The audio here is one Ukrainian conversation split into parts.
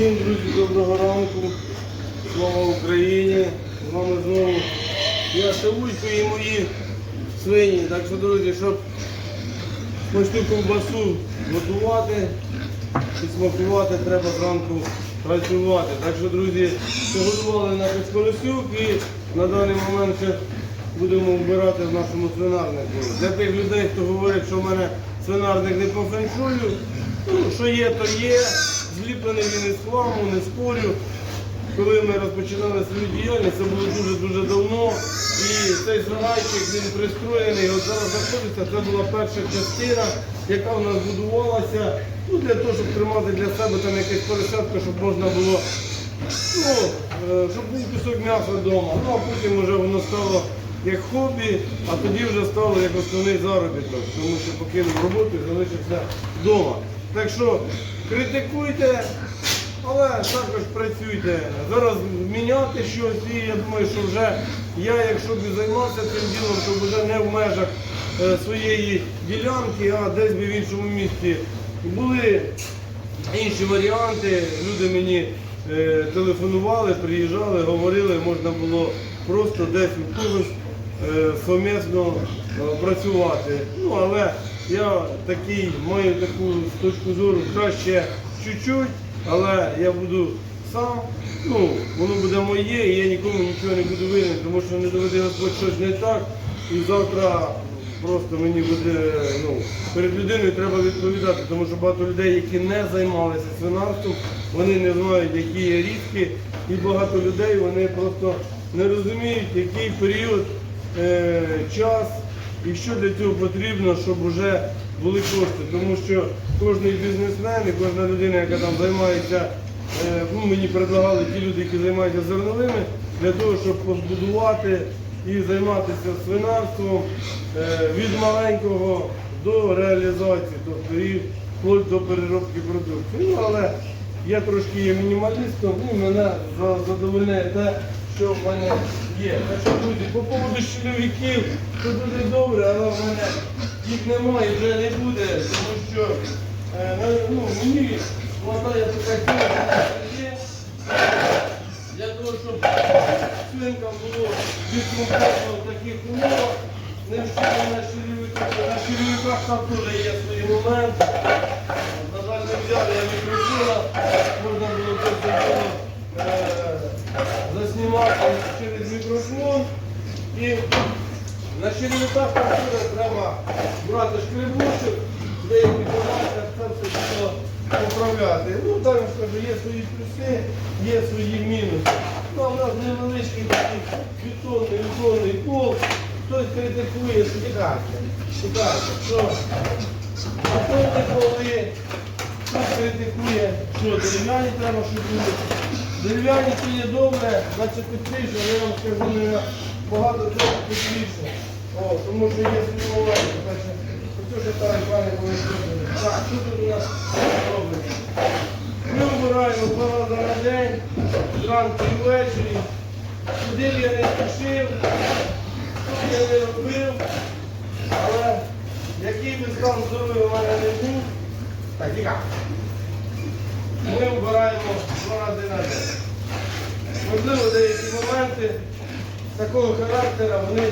Всім, друзі, доброго ранку. Слава Україні! З вами знову я Савулько і мої свині. Так що, друзі, щоб смачну ковбасу готувати і смакувати, треба зранку працювати. Так що, друзі, приготували на Скоросюк і на даний момент ще будемо вбирати в нашому свинарнику. Для тих людей, хто говорить, що в мене свинарник не по феншую, ну, що є, то є. Зліплений він із хламу, не спорю. Коли ми розпочинали свою діяльність, це було дуже-дуже давно. І цей сарайчик він пристроєний. От зараз знаходиться, це була перша частина, яка в нас будувалася ну, для того, щоб тримати для себе там якесь поросятко, щоб можна було, ну, е, щоб був кусок м'яса вдома. Ну а потім вже воно стало як хобі, а тоді вже стало як основний заробіток, тому що покинув роботу і залишився вдома. Так що критикуйте, але також працюйте. Зараз міняти щось і я думаю, що вже я, якщо б займався цим ділом, то вже не в межах е, своєї ділянки, а десь би в іншому місті. Були інші варіанти, люди мені е, телефонували, приїжджали, говорили, можна було просто десь у когось е, совмісно працювати. Ну, але я такий, маю таку точку зору краще чуть-чуть, але я буду сам, ну, воно буде моє, і я нікому нічого не буду винен, тому що не доведе Господь щось не так, і завтра просто мені буде, ну, перед людиною треба відповідати, тому що багато людей, які не займалися свинарством, вони не знають, які є різки, і багато людей вони просто не розуміють, який період, е, час і що для цього потрібно, щоб вже були кошти. Тому що кожен бізнесмен і кожна людина, яка там займається, е, ну, мені предлагали ті люди, які займаються зерновими, для того, щоб побудувати і займатися свинарством е, від маленького до реалізації, тобто і вплоть до переробки продукції. Ну, але я трошки є мінімалістом, і мене задовольняє те, що в мене є. Так друзі, по поводу чоловіків, це дуже добре, але в мене їх немає, вже не буде, тому що е, ну, мені вважає така є для того, щоб свинкам було відкомфортно в таких умовах, не вчили на щирівиках, на щирівиках там теж є свої моменти. На жаль, не взяли я мікрофона, можна було просто було, е, заснімати через мікрофон. І на черевиках там теж треба брати шкребочок, деякі бумажки, це все було поправляти. Ну, я скажу, є свої плюси, є свої мінуси. Ну, в нас невеличкий такий бетонний, бетонний пол. Хтось критикує, чекайте, чекайте, що бетонні поли, хтось критикує, що дерев'яні треба, були. Дерев'яні це є добре, значить тепліше, але я вам скажу не багато цього тепліше. О, тому що є. Значить, Оце ж так, пане Володимире. Так, що тут у нас робиться? Ми вбираємо два рази на день, зранку і ввечері. Б я не спішив, що б я не робив, але який би стан здоров'я в мене не був, так, тікай. Ми вбираємо два рази на день. Можливо, деякі моменти такого характеру вони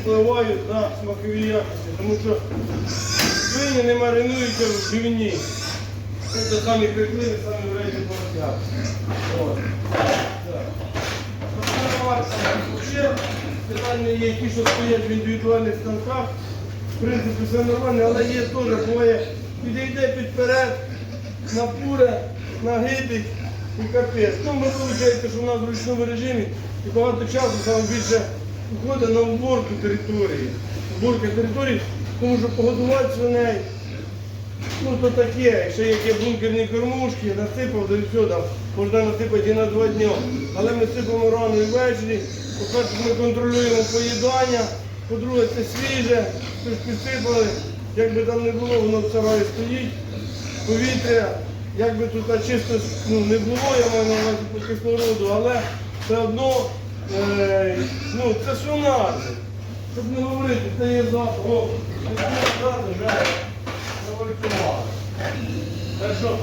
впливають на смакові якості, тому що свині не маринуються в півні. Це самі крикливі, самі вредні. Так. Питання є, які що стоять в індивідуальних станках. В принципі, все нормально, але є теж буває, підійде підперед, напуре, нагибить і капець. Ну, ми виходить, що в нас в ручному режимі і багато часу саме більше уходить на уборку території. Уборка території, тому що погодувати свиней. Ну то таке, ще є бункерні кормушки, насипав, і все там, можна насипати і на два дні. Але ми сипемо рано і ввечері. По-перше, ми контролюємо поїдання, по-друге, це свіже, ж підсипали, як би там не було, воно в сараї стоїть, повітря, як би тут чисто ну, не було, я маю на увазі по кислороду, але все одно е, ну, це свинарник. Щоб не говорити, це є запах, о, це. Так що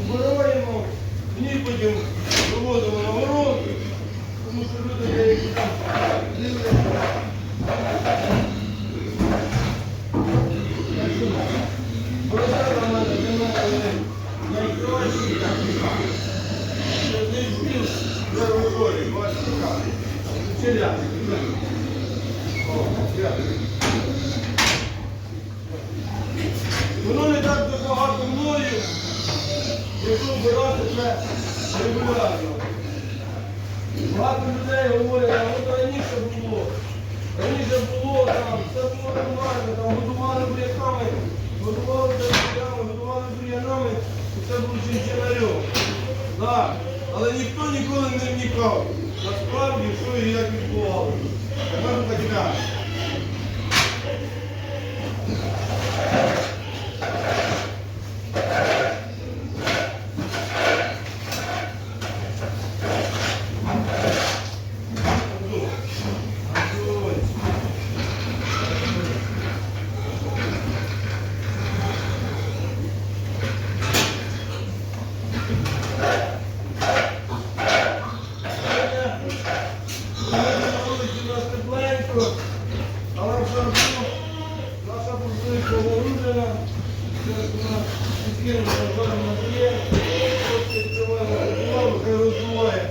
убираємо, ні потім виводимо на город, тому що люди деякі там дивляться. Поросята в мене для мене найкращі. Це не збіг, вже виходить, бачите, як. Челяк. О, дякую. Воно не так багато мною, вбирати це регулярно. Багато людей говорять, а от раніше було. Раніше було там, все було нормально, там годували буряками, годували буряками, годували бур'янами, і це було чинчинарем. Так, але ніхто ніколи не вникав. Насправді, що і як відбувалося. Тепер так далі. Але все одно наша буржуйка вооружена, є, хай роздуває.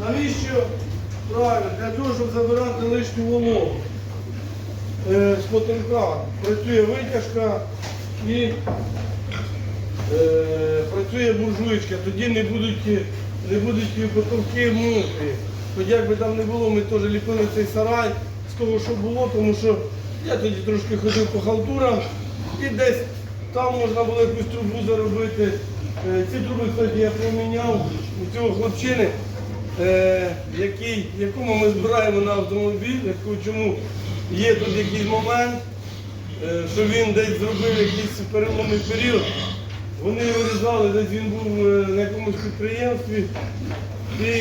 Навіщо? Правильно, для того, щоб забирати лишню вологу. Е, працює витяжка і е, працює буржуйка, тоді не будуть, не будуть потолки мокрі. Хоч як би там не було, ми теж ліпили цей сарай з того, що було, тому що я тоді трошки ходив по халтурам і десь там можна було якусь трубу заробити. Е, Ці труби, кстати, я поміняв у цього хлопчини, е, який, якому ми збираємо на автомобіль, чому є тут якийсь момент, що він десь зробив якийсь переломний період. Вони вирізали, десь він був е, на якомусь підприємстві. І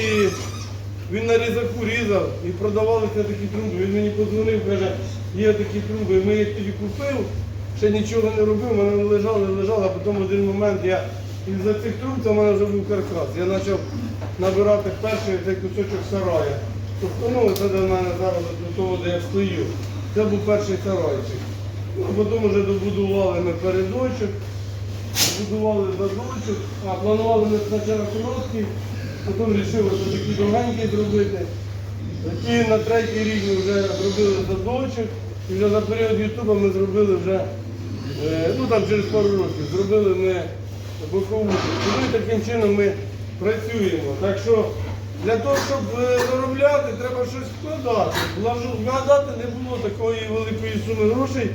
він на різаку різав і продавалися такі труби. Він мені подзвонив, каже, є такі труби. Ми їх тоді купив, ще нічого не робив, мене лежали, лежали, а потім в один момент я із-за цих труб це в мене вже був каркас. Я почав набирати перший цей кусочок сарая. Тобто, ну, це до мене зараз до того, де я стою. Це був перший сарайчик. Ну, потім вже добудували ми передочок будували задочок, а планували ми спочатку короткий, потім вирішили ось такі довгенькі зробити. І на третій рік ми вже зробили задочок, і вже за період Ютуба ми зробили вже, е, ну там через пару років, зробили ми бокову. І таким чином ми працюємо. Так що для того, щоб е, заробляти, треба щось вкладати. Вкладати не було такої великої суми грошей.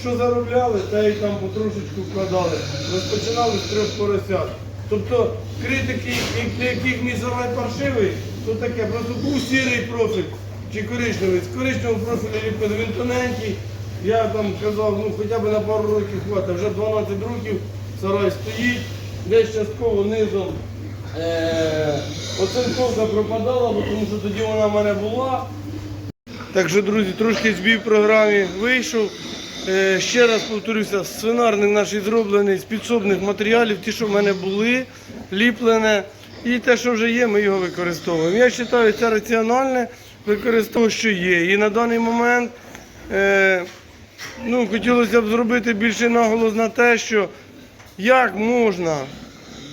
Що заробляли, та й там потрошечку вкладали. Розпочинали з трьох поросят. Тобто критики, яких мій сарай паршивий, то таке, просто був сірий профіль чи коричневий. З коричневого профілю ліпили, він тоненький. Я там казав, ну хоча б на пару років хватить. Вже 12 років сарай стоїть, десь частково низом е- оцинковка пропадала, бо тому що тоді вона в мене була. Так що, друзі, трошки збій в програмі вийшов. Е, ще раз повторюся, свинарник наш зроблений з підсобних матеріалів, ті, що в мене були, ліплене. І те, що вже є, ми його використовуємо. Я вважаю, це раціональне використовування, що є. І на даний момент е, ну, хотілося б зробити більше наголос на те, що як можна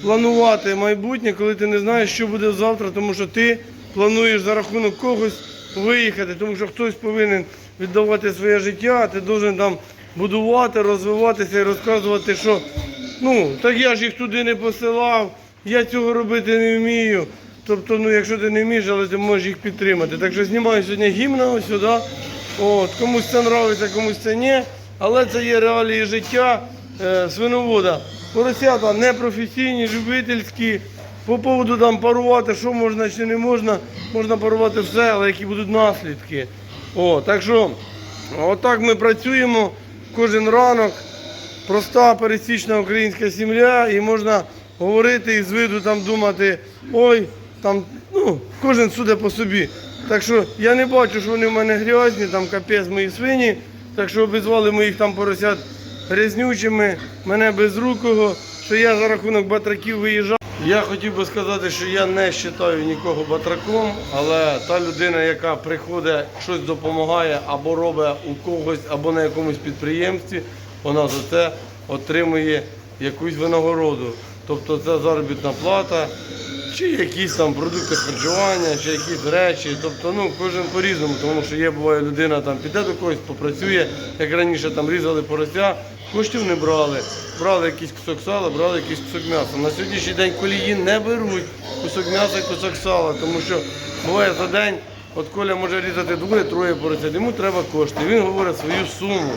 планувати майбутнє, коли ти не знаєш, що буде завтра, тому що ти плануєш за рахунок когось виїхати, тому що хтось повинен віддавати своє життя, ти повинен там будувати, розвиватися і розказувати, що ну, так я ж їх туди не посилав, я цього робити не вмію. Тобто, ну, якщо ти не вмієш, але ти можеш їх підтримати. Так що знімаю сьогодні гімна ось сюди. От, комусь це подобається, комусь це ні. Але це є реалії життя е, свиновода. Поросята непрофесійні, любительські. По поводу там парувати, що можна чи не можна, можна парувати все, але які будуть наслідки. О, так що, отак ми працюємо кожен ранок. Проста пересічна українська сім'я, і можна говорити і з виду там думати, ой, там, ну, кожен судить по собі. Так що я не бачу, що вони в мене грязні, там капець мої свині. Так що обізвали моїх там поросят грязнючими, мене безрукого. що я за рахунок батраків виїжджав. Я хотів би сказати, що я не вважаю нікого батраком, але та людина, яка приходить, щось допомагає або робить у когось, або на якомусь підприємстві, вона за це отримує якусь винагороду. Тобто це заробітна плата, чи якісь там продукти харчування, чи якісь речі. Тобто, ну кожен по-різному, тому що є буває людина там піде до когось, попрацює, як раніше там різали порося, коштів не брали. Брали якийсь кусок сала, брали якийсь кусок м'яса. На сьогоднішній день колії не беруть кусок м'яса кусок сала, тому що буває за день. От Коля може різати двоє-троє поросят, йому треба кошти. Він говорить свою суму.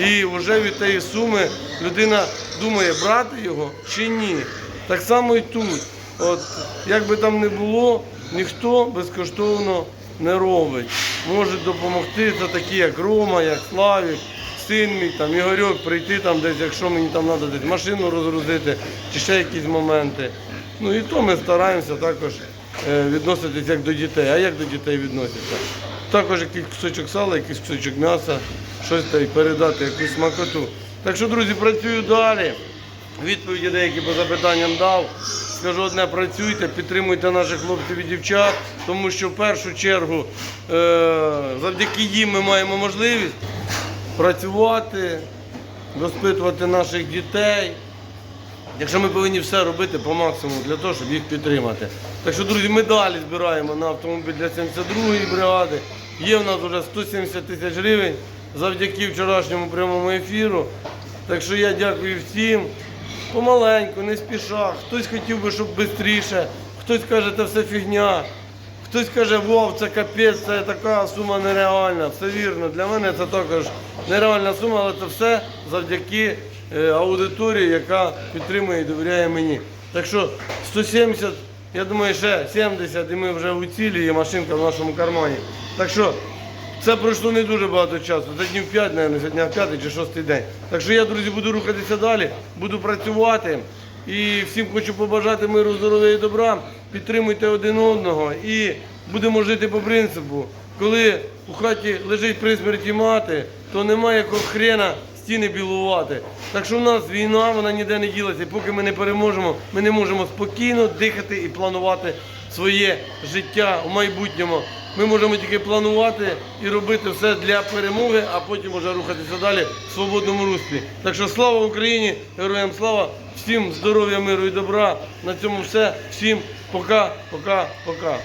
І вже від тієї суми людина думає, брати його чи ні. Так само і тут. От як би там не було, ніхто безкоштовно не робить. Можуть допомогти це такі, як Рома, як Славік, син мій, там, Ігорьок, прийти там десь, якщо мені там треба десь машину розгрузити, чи ще якісь моменти. Ну і то ми стараємося також е, відноситись як до дітей. А як до дітей відносяться? Також якийсь кусочок сала, якийсь кусочок м'яса, щось та й передати, якусь смакоту. Так що, друзі, працюю далі. Відповіді деякі по запитанням дав. Скажу одне, працюйте, підтримуйте наших хлопців і дівчат, тому що в першу чергу е, завдяки їм ми маємо можливість працювати, розпитувати наших дітей. Якщо ми повинні все робити по максимуму для того, щоб їх підтримати. Так що, друзі, ми далі збираємо на автомобіль для 72-ї бригади. Є в нас вже 170 тисяч гривень завдяки вчорашньому прямому ефіру. Так що я дякую всім. Помаленьку, не спіша. Хтось хотів би, щоб швидше, хтось каже, це все фігня. Хтось каже, вов, це капець, це така сума нереальна. Все вірно. Для мене це також нереальна сума, але це все завдяки е, аудиторії, яка підтримує і довіряє мені. Так що 170, я думаю, ще 70 і ми вже у цілі, і машинка в нашому кармані. Так що це пройшло не дуже багато часу. Це днів 5, мабуть, сьогодні 5 чи 6 день. Так що я, друзі, буду рухатися далі, буду працювати. І всім хочу побажати миру, здоров'я і добра. Підтримуйте один одного і будемо жити по принципу. Коли у хаті лежить при смерті мати, то немає якого хрена стіни білувати. Так що в нас війна, вона ніде не ділася. І поки ми не переможемо, ми не можемо спокійно дихати і планувати своє життя в майбутньому. Ми можемо тільки планувати і робити все для перемоги, а потім вже рухатися далі в свободному руслі. Так що слава Україні, героям слава, всім здоров'я, миру і добра. На цьому все. Всім пока, пока, пока.